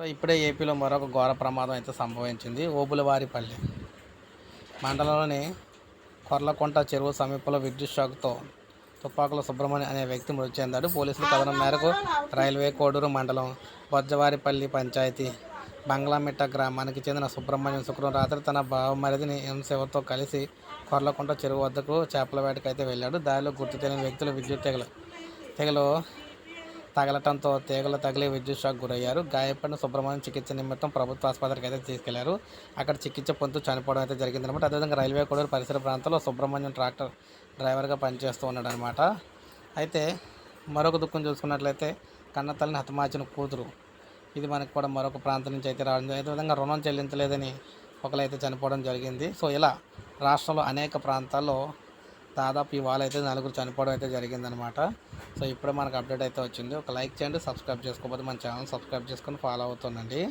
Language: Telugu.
సో ఇప్పుడే ఏపీలో మరొక ఘోర ప్రమాదం అయితే సంభవించింది. ఓబులవారిపల్లి మండలంలోని కొర్లకొంట చెరువు సమీపంలో విద్యుత్ షాక్తో తుపాకుల సుబ్రహ్మణ్యం అనే వ్యక్తి మృతి చెందాడు. పోలీసుల కథనం మేరకు రైల్వే కోడూరు మండలం బొజ్జవారిపల్లి పంచాయతీ బంగ్లామిట్ట గ్రామానికి చెందిన సుబ్రహ్మణ్యం శుక్రవారం రాత్రి తన బావమరిదిని ఎంశివతో కలిసి కొర్లకొంట చెరువు వద్దకు చేపల వేటకైతే వెళ్ళాడు. దారిలో గుర్తు తెలియని వ్యక్తులు విద్యుత్ తెగలు తెగలు తగలటంతో తీగలు తగిలి విద్యుత్ షాక్ గురయ్యారు. గాయపడిన సుబ్రహ్మణ్యం చికిత్స నిమిత్తం ప్రభుత్వ ఆసుపత్రికి అయితే తీసుకెళ్ళారు. అక్కడ చికిత్స పొందుతూ చనిపోవడం అయితే జరిగింది అనమాట అదేవిధంగా రైల్వే కొడూరు పరిసర ప్రాంతంలో సుబ్రహ్మణ్యం ట్రాక్టర్ డ్రైవర్గా పనిచేస్తూ ఉన్నాడు అనమాట అయితే మరొక దుఃఖం చూసుకున్నట్లయితే కన్నతల్లిని హతమార్చిన కూతురు. ఇది మనకు కూడా మరొక ప్రాంతం నుంచి అయితే రావడం జరిగింది. అదేవిధంగా రుణం చెల్లించలేదని ఒకరైతే చనిపోవడం జరిగింది. సో ఇలా రాష్ట్రంలో అనేక ప్రాంతాల్లో దాదాపు ఇవాళ అయితే నలుగురు చనిపోవడం అయితే జరిగిందనమాట. సో ఇప్పుడే మనకు అప్డేట్ అయితే వచ్చింది. ఒక లైక్ చేయండి సబ్స్క్రైబ్ చేసుకోకపోతే మన ఛానల్ సబ్స్క్రైబ్ చేసుకొని ఫాలో అవుతుండండి.